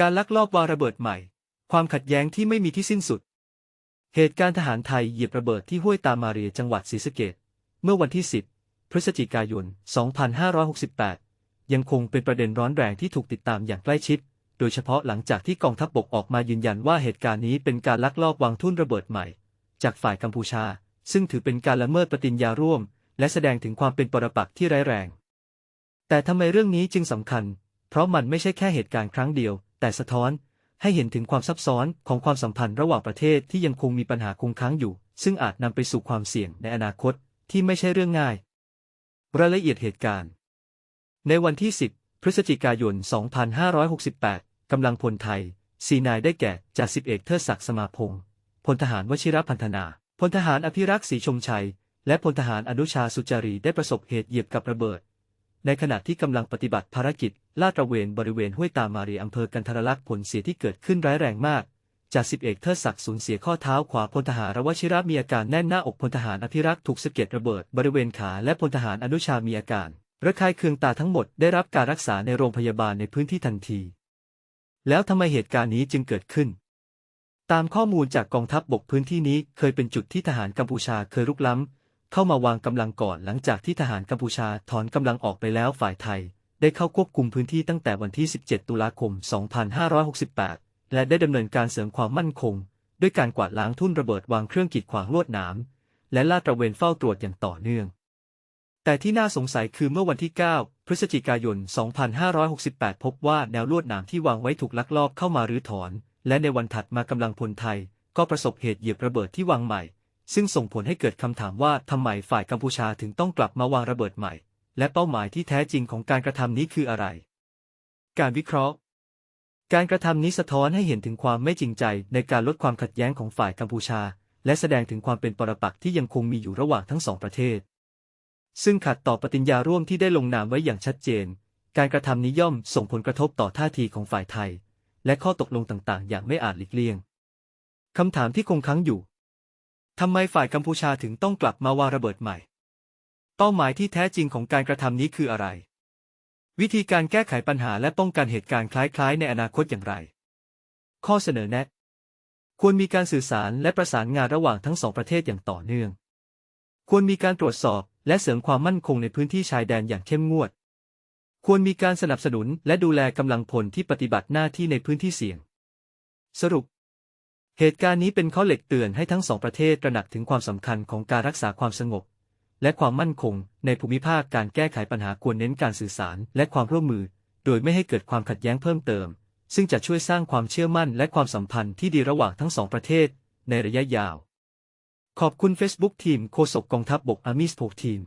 การลักลอบวางระเบิดใหม่ ความขัดแย้งที่ไม่มีที่สิ้นสุด เหตุการณ์ทหารไทยเหยียบระเบิดที่ห้วยตามาเรียจังหวัดศรีสะเกษเมื่อวันที่ 10 พฤศจิกายน 2568 ยังคงเป็นประเด็นร้อนแรงที่ถูกติดตามอย่างใกล้ชิด โดยเฉพาะหลังจากที่กองทัพบกออกมายืนยันว่าเหตุการณ์นี้เป็นการลักลอบวางทุ่นระเบิดใหม่ จากฝ่ายกัมพูชา ซึ่งถือเป็นการละเมิดปฏิญญาร่วม และแสดงถึงความเป็นปรปักษ์ที่ร้ายแรง แต่ทำไมเรื่องนี้จึงสำคัญ เพราะมันไม่ใช่แค่เหตุการณ์ครั้งเดียว แต่สะท้อนให้เห็นถึงความซับซ้อนของความสัมพันธ์ระหว่างประเทศที่ยังคงมีปัญหาคงค้างอยู่ ซึ่งอาจนำไปสู่ความเสี่ยงในอนาคตที่ไม่ใช่เรื่องง่าย รายละเอียดเหตุการณ์ ในวันที่ 10 พฤศจิกายน 2568 กำลังพลไทย สีนายได้แก่จ่าสิบเอกเทิดศักดิ์สมาพงศ์พลทหารวชิรพันธนา พลทหารอภิรักษ์ศรีชมชัย และพลทหารอนุชาสุจารีได้ประสบเหตุเหยียบกับระเบิด ในขณะที่กำลังปฏิบัติภารกิจลาดตระเวนบริเวณห้วยตามารีอำเภอกันทรลักษณ์ผลเสียที่เกิดขึ้นร้ายแรงมากจากสิบเอกเทิดศักดิ์สูญเสียข้อเท้าขวาพลทหารวชิระมีอาการแน่นหน้าอกพลทหารอภิรักษ์ถูกสะเก็ดระเบิดบริเวณขาและพลทหารอนุชามีอาการระคายเคืองตาทั้งหมดได้รับการรักษาในโรงพยาบาลในพื้นที่ทันที แล้วทำไมเหตุการณ์นี้จึงเกิดขึ้น ตามข้อมูลจากกองทัพบบกพื้นที่นี้เคยเป็นจุดที่ทหารกัมพูชาเคยรุกล้ำ เข้ามาวางกำลังก่อนหลังจากที่ทหารกัมพูชาถอนกำลังออกไปแล้วฝ่ายไทย ได้เข้าควบคุมพื้นที่ตั้งแต่วันที่ 17 ตุลาคม 2568 และได้ดำเนินการเสริมความมั่นคง ด้วยการกวาดล้างทุ่นระเบิดวางเครื่องกีดขวางลวดหนามและลาดตระเวนเฝ้าตรวจอย่างต่อเนื่อง แต่ที่น่าสงสัยคือเมื่อวันที่ 9 พฤศจิกายน 2568 พบว่าแนวลวดหนามที่วางไว้ถูกลักลอบเข้ามารื้อถอน และในวันถัดมากำลังพลไทย ก็ประสบเหตุเหยียบระเบิดที่วางใหม่ ซึ่งส่งผลให้เกิดคำถามว่าทำไมฝ่ายกัมพูชาถึงต้องกลับมาวางระเบิดใหม่ และเป้าหมายที่แท้จริงของการกระทำนี้คืออะไร การวิเคราะห์ การกระทำนี้สะท้อนให้เห็นถึงความไม่จริงใจในการลดความขัดแย้งของฝ่ายกัมพูชา และแสดงถึงความเป็นปรปักษ์ที่ยังคงมีอยู่ระหว่างทั้งสองประเทศ ซึ่งขัดต่อปฏิญญาร่วมที่ได้ลงนามไว้อย่างชัดเจน การกระทำนี้ย่อมส่งผลกระทบต่อท่าทีของฝ่ายไทย และข้อตกลงต่างๆ อย่างไม่อาจหลีกเลี่ยงคำถามที่คงค้างอยู่ ทำไมฝ่ายกัมพูชาถึงต้องกลับมาวางระเบิดใหม่ เป้าหมายที่แท้จริงของการกระทำนี้คืออะไร วิธีการแก้ไขปัญหาและป้องกันเหตุการณ์คล้ายๆ ในอนาคตอย่างไร ข้อเสนอแนะ ควรมีการสื่อสารและประสานงานระหว่างทั้งสองประเทศอย่างต่อเนื่อง ควรมีการตรวจสอบและเสริมความมั่นคงในพื้นที่ชายแดนอย่างเข้มงวด ควรมีการสนับสนุนและดูแลกำลังพลที่ปฏิบัติหน้าที่ในพื้นที่เสี่ยง สรุป เหตุการณ์นี้เป็นข้อเหล็กเตือนให้ทั้งสองประเทศตระหนักถึงความสำคัญของการรักษาความสงบ และความมั่นคง ในภูมิภาคการแก้ไขปัญหาควรเน้นการสื่อสารและความร่วมมือ โดยไม่ให้เกิดความขัดแย้งเพิ่มเติม ซึ่งจะช่วยสร้างความเชื่อมั่นและความสัมพันธ์ที่ดีระหว่างทั้งสองประเทศ ในระยะยาว ขอบคุณ Facebook ทีมโฆษกกองทัพบบกอามิสโพทีม